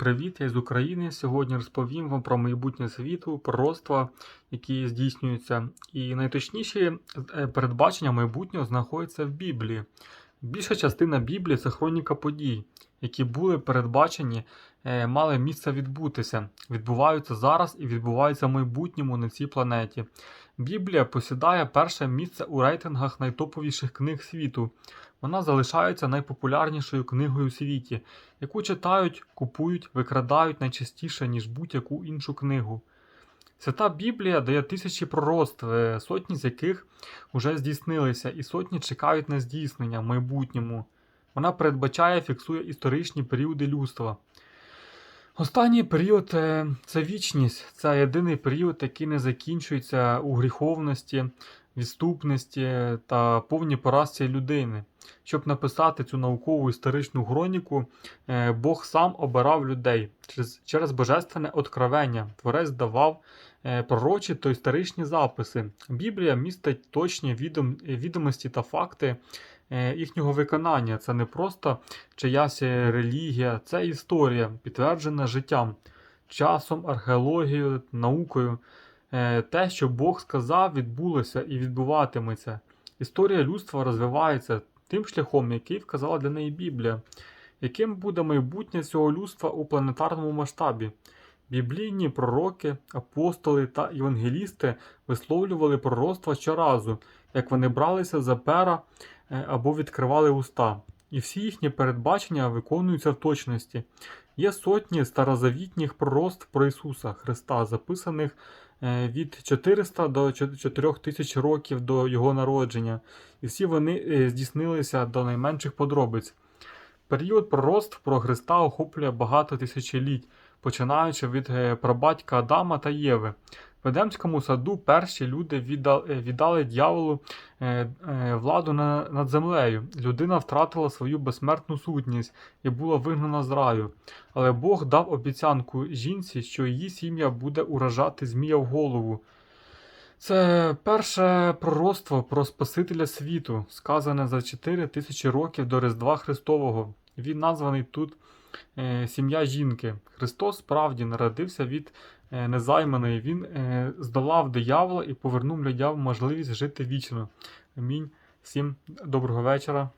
привіт! Я з України. Сьогодні розповім вам про майбутнє світу, пророцтва, які здійснюються. І найточніші е, передбачення майбутнього знаходяться в Біблії. Більша частина Біблії це хроніка подій, які були передбачені, е, мали місце відбутися, відбуваються зараз і відбуваються в майбутньому на цій планеті. Біблія посідає перше місце у рейтингах найтоповіших книг світу. Вона залишається найпопулярнішою книгою у світі, яку читають, купують, викрадають найчастіше, ніж будь-яку іншу книгу. Свята Біблія дає тисячі пророцтв, е, сотні з яких вже здійснилися, і сотні чекають на здійснення в майбутньому. Вона передбачає, фіксує історичні періоди людства. Останній період е, це вічність, це єдиний період, який не закінчується у гріховності, відступності та повній поразці людини. Щоб написати цю наукову історичну хроніку, е, Бог сам обирав людей через, через божественне откровення. Творець давав е, пророчі та історичні записи. Біблія містить точні відом, відомості та факти е, їхнього виконання. Це не просто чиясь релігія, це історія, підтверджена життям, часом, археологією, наукою. Те, що Бог сказав, відбулося і відбуватиметься. Історія людства розвивається тим шляхом, який вказала для неї Біблія. Яким буде майбутнє цього людства у планетарному масштабі? Біблійні пророки, апостоли та євангелісти висловлювали пророцтва щоразу, як вони бралися за пера е, або відкривали уста. І всі їхні передбачення виконуються в точності. Є сотні старозавітніх пророцтв про Ісуса Христа, записаних від 400 до 4000 років до Його народження, і всі вони е, здійснилися до найменших подробиць. Період пророцтв про Христа охоплює багато тисячоліть, починаючи від е, прабатька Адама та Єви. В Едемському саду перші люди віддали, віддали дьяволу е, е, владу на, над землею. Людина втратила свою безсмертну сутність і була вигнана з раю. Але Бог дав обіцянку жінці, що її сім'я буде уражати змія в голову. Це перше пророцтво про Спасителя світу, сказане за 4 тисячі років до Різдва Христового. Він названий тут е, сім'я жінки. Христос справді народився від е, незайманої. Він е, здолав диявола і повернув людям можливість жити вічно. Амінь. Всім доброго вечора.